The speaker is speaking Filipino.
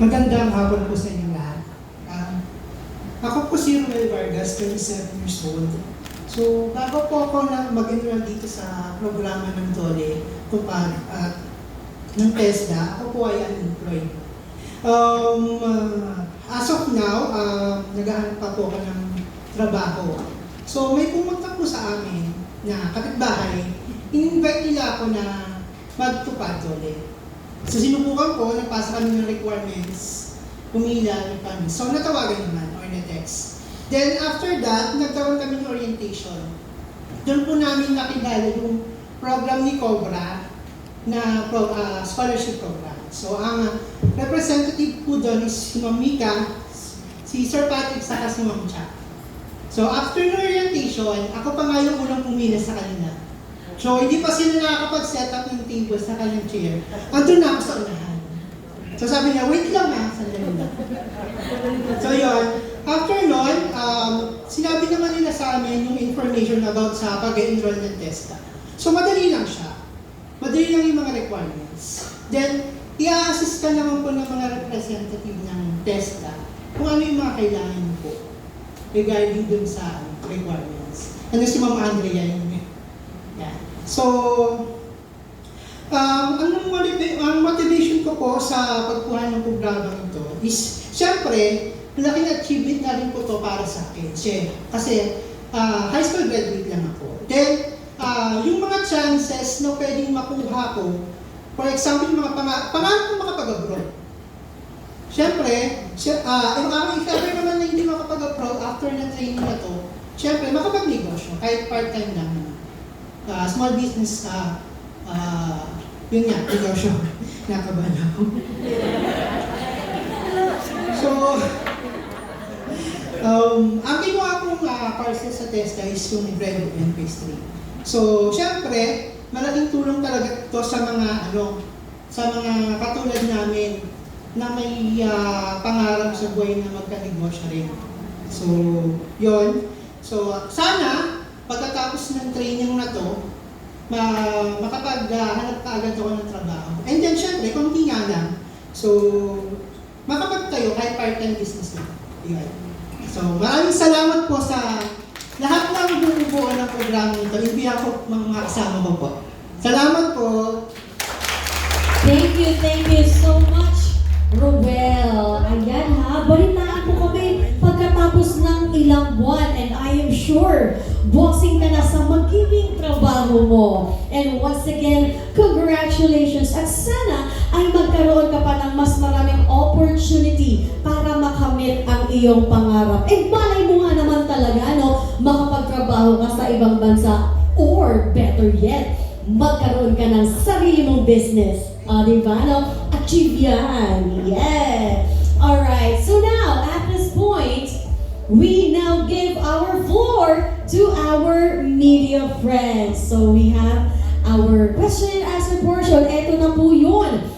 Magandang hapon po sa inyo lahat. Ah, ako po si Ruel Vargas, 27 years old. So, bago po ako na mag-enroll dito sa programa ng Dole, Tupad at ng TESDA, ako po ay unemployed. Um, ah, as of now, uh, naghahanap pa po ako ng trabaho. So, may pumunta po sa amin na kapitbahay, in-invite nila ako na magtupad Dole. So sinubukan ko, nagpasa kami ng requirements, pumila ng kami. So natawagan naman or na-text. Then after that, nagkaroon kami ng orientation. Doon po namin nakilala yung program ni Cobra na pro, ah, scholarship program. So ang representative po doon is si Ma'am Mika, si Sir Patrick, saka si Ma'am Cha. So after ng orientation, ako pa nga yung unang pumila sa kanila. So, hindi pa sila nakakapag-set up ng table sa kanyang chair. Andun na ako sa unahan. So, sabi niya, wait lang ha, sandali lang. So, yun. After nun, um, sinabi naman nila sa amin yung information about sa pag-enroll ng TESTA. So, madali lang siya. Madali lang yung mga requirements. Then, i-assist ka naman po ng mga representative ng TESTA kung ano yung mga kailangan po regarding dun sa requirements. Ano si Ma'am Andrea yun. Yan. So, um, ang motivation ko po sa pagkuha ng programa ito is, syempre, malaking achievement na rin po to para sa akin. Kasi, kasi ah, high school graduate lang ako. Then, ah, yung mga chances na pwedeng makuha ko, for example, yung mga panga- pangarap ko makapag-abroad. Siyempre, siya, ah, yung ako, if ever naman na hindi makapag-abroad after na training na to, siyempre, makapagnegosyo, kahit part-time lang naman. Ah, small business, ah, ah, yun nga, negosyo. Nakabahan ako. so, um, ang ginawa kong uh, parcel sa Tesla is yung bread and pastry. So, syempre, malaking tulong talaga to sa mga, ano, sa mga katulad namin na may ah, pangarap sa buhay na magkanegosyo rin. So, yon So, sana, pagkatapos ng training na to, ma makapaghanap ka agad ako ng trabaho. And then, syempre, konti nga lang. So, makapagtayo kahit part-time business na. Yan. So, maraming salamat po sa lahat ng bumubuo ng programa ito. In behalf of mga kasama ko po. Salamat po. Thank you, thank you so much, Robel. Ayan ha, balitaan po kami pagkatapos ng ilang buwan and I sure bossing ka na sa magiging trabaho mo. And once again, congratulations at sana ay magkaroon ka pa ng mas maraming opportunity para makamit ang iyong pangarap. And malay mo nga naman talaga, no, makapagtrabaho ka sa ibang bansa or better yet, magkaroon ka ng sarili mong business. Ah, di ba? No? Achieve yan. Yeah. To our media friends. So we have our question and answer portion. Ito na po yun.